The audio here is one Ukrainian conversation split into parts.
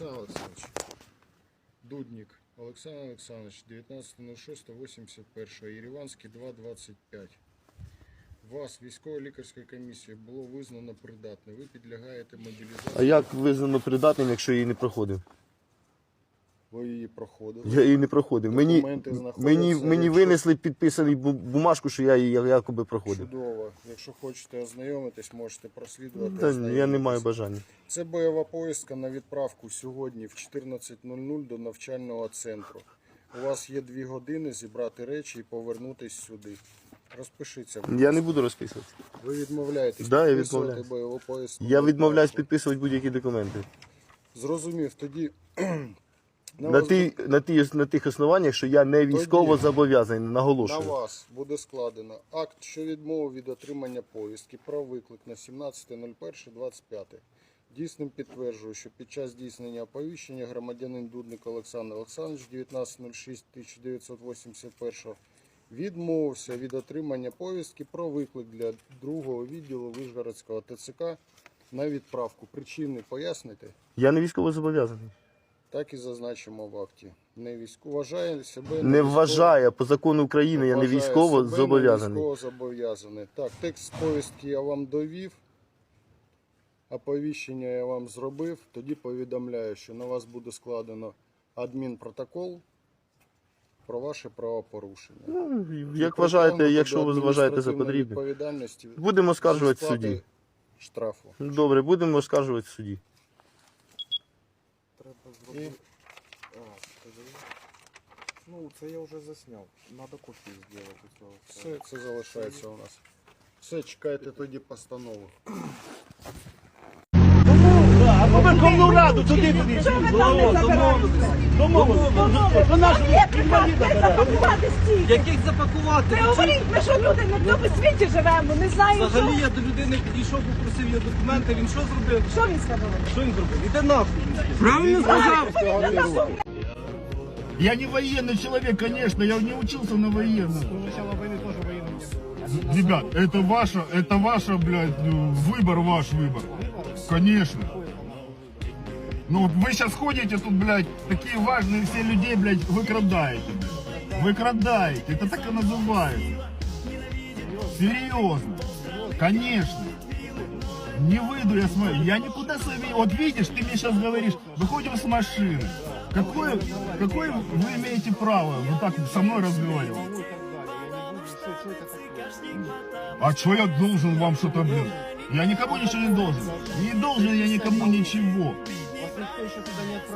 Олександр Олександрович. Дудник Олександр Олександрович, 19.06.81, Єреванський 2.25. Вас військово-лікарської комісії, було визнано придатне. Ви підлягаєте мобілізації. А як визнано придатним, якщо її не проходив? Ви її проходили. Я її не проходив. Мені, Документи знаходяться, мені, мені якщо- винесли підписаний бумажку, що я її якоби проходив. Чудово. Якщо хочете ознайомитись, можете прослідувати. Та, ні, я не ознайомитись. маю бажання. Це бойова поїздка на відправку сьогодні в 14.00 до навчального центру. У вас є дві години зібрати речі і повернутись сюди. Розпишіться. будь Я ласка. не буду розписувати. Ви відмовляєтесь Да, я підписувати відмовляюсь. бойову поїздку. Я відмовляюсь підписувати будь-які документи. Зрозумів. Тоді на, ті, на, ті, на тих основаннях, що я не військово зобов'язаний, на вас буде складено акт, що відмови від отримання повістки про виклик на 17.01.25. Дійсним підтверджую, що під час здійснення оповіщення громадянин Дудник Олександр Олександрович 19.06.1981 відмовився від отримання повістки про виклик для другого відділу Вишгородського ТЦК на відправку. Причини поясните? Я не військово зобов'язаний. Так і зазначимо в акті. Не військо вважає себе Не вважає по закону України, я не військово себе зобов'язаний. Не військово зобов'язаний. Так, текст повістки я вам довів. Оповіщення я вам зробив. Тоді повідомляю, що на вас буде складено адмінпротокол про ваше правопорушення. Ну, як вважаєте, якщо ви вважаєте за потрібне. Будемо оскаржувати в суді. Штрафу. Добре, будемо оскаржувати в суді. Треба І зробити. А, скажи. Ну, це я вже засняв. Надо копію зробити цього. всього. все це залишається у нас. Все, чекайте тоді постанову. А Верховну Раду туди підійшли. До нашого Яких запакувати? Ви говоріть, ми що люди не в тому світі живемо, не знаємо, що, Взагалі я до людини підійшов, попросив його документи. Він що зробив? що він сказав. Що він зробив? Іде нахуй. Правильно сказав? Я не военный человек, конечно, я не учился на военном. Ребят, это ваше, это ваше, блядь, ну, выбор, ваш выбор. Конечно. Ну вы сейчас ходите тут, блядь, такие важные все людей, блядь, выкрадаете, блядь. Выкрадаете, это так и называется. Серьезно. Конечно. Не выйду я с мо- Я никуда с вами... Вот видишь, ты мне сейчас говоришь, выходим с машины. Какое, какое вы имеете право вот так со мной разговаривать? А что я должен вам что-то, блин? Я никому ничего не должен. Не должен я никому ничего.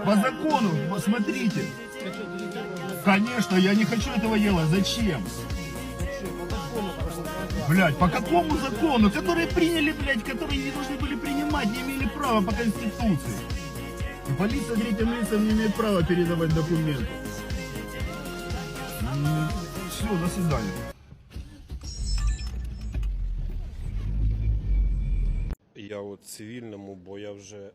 По закону, посмотрите. Конечно, я не хочу этого делать. Зачем? Блять, по какому закону? Которые приняли, блядь, которые не должны были принимать, не имели права по Конституции. И полиция третьим лицам не имеет права передавать документы. Все, до свидания. Я от цивільному, бо я вже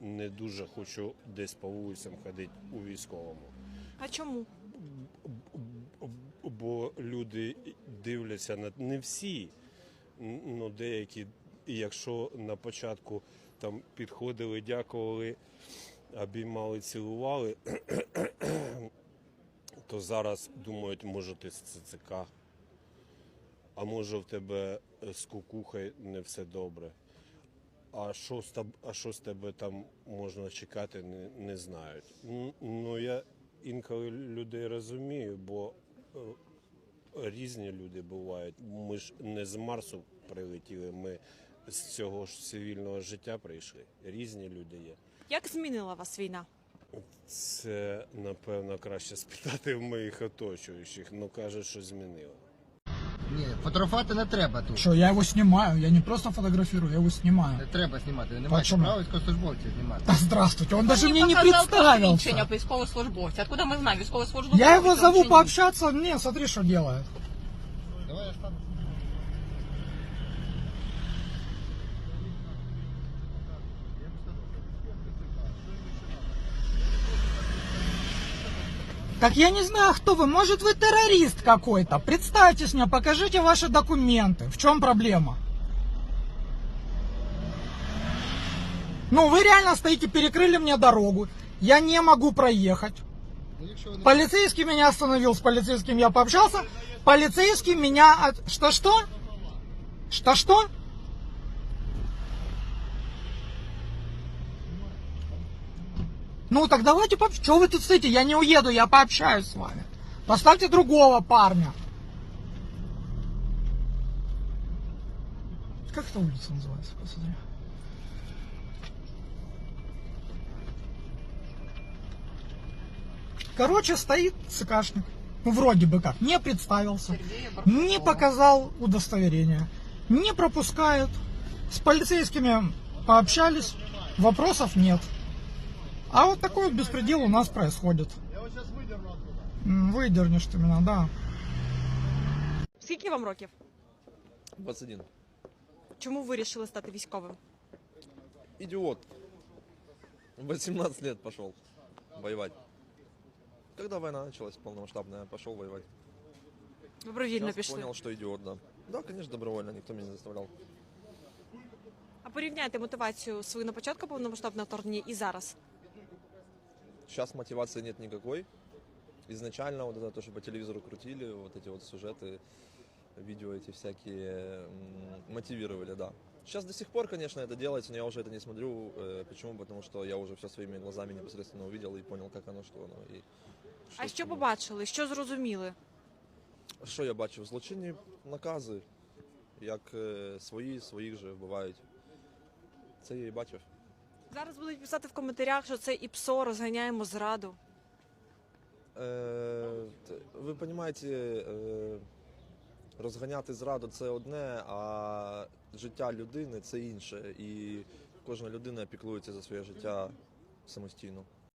не дуже хочу десь по вулицям ходити у військовому. А чому? Бо люди дивляться на не всі, ну деякі, якщо на початку там підходили, дякували, обіймали, цілували, то зараз думають, може ти з ЦЦК, а може в тебе е, з кукухою не все добре. А що з таб- а що з тебе там можна чекати, не, не знають. Ну я інколи людей розумію, бо е, різні люди бувають. Ми ж не з Марсу прилетіли, ми з цього ж цивільного життя прийшли. Різні люди є. Як змінила вас війна? Це напевно краще спитати в моїх оточуючих. Ну кажуть, що змінило. Ні, фотографувати не треба тут. Что, я его снимаю, я не просто фотографирую, я его снимаю. Не треба знімати, ви не маєте Почему? права військовослужбовців знімати. Да здравствуйте, он даже мне не Свідчення представился. військовослужбовця. Откуда ми знаємо? Військовослужбовця? Я его зову пообщаться, не, смотри, что делает. Давай я стану. Так я не знаю, кто вы, может вы террорист какой-то. Представьтесь мне, покажите ваши документы. В чем проблема? Ну, вы реально стоите, перекрыли мне дорогу. Я не могу проехать. Полицейский меня остановил, с полицейским я пообщался. Полицейский меня... Что-что? Что-что? Ну, так давайте пообщаемся. Чего вы тут стоите? Я не уеду, я пообщаюсь с вами. Поставьте другого парня. Как эта улица называется? Посмотри. Короче, стоит ЦКшник. Ну, вроде бы как. Не представился. Не показал удостоверение. Не пропускают. С полицейскими пообщались. Вопросов нет. А вот такой вот беспредел у нас происходит. М, Выдернешь ты меня, да. Скільки вам років? 21. Чому ви вирішили стати військовим? Идиот. 18 лет пошел воевать. Когда война началась полномасштабная, пошел воевать. Добровільно Сейчас пішли. понял, что идиот, да. Да, конечно, добровольно, никто меня не заставлял. А порівняйте мотивацію свою на початку повномасштабного вторгнення і зараз. Сейчас мотивации нет никакой. Изначально вот это то, что по телевизору крутили, вот эти вот сюжеты, видео эти всякие м, мотивировали, да. Сейчас до сих пор, конечно, это делается, но я уже это не смотрю. Э, Почему? Потому что я уже все своими глазами непосредственно увидел и понял, как оно, что оно. И А с що чего. побачили? Що зрозуміли? Що я бачив? Злочинні накази, як е, свої своїх же вбивають. Це я і бачив. Зараз будуть писати в коментарях, що це ІПСО, розганяємо зраду. Е, ви розумієте, е, розганяти зраду це одне, а життя людини це інше. І кожна людина піклується за своє життя самостійно.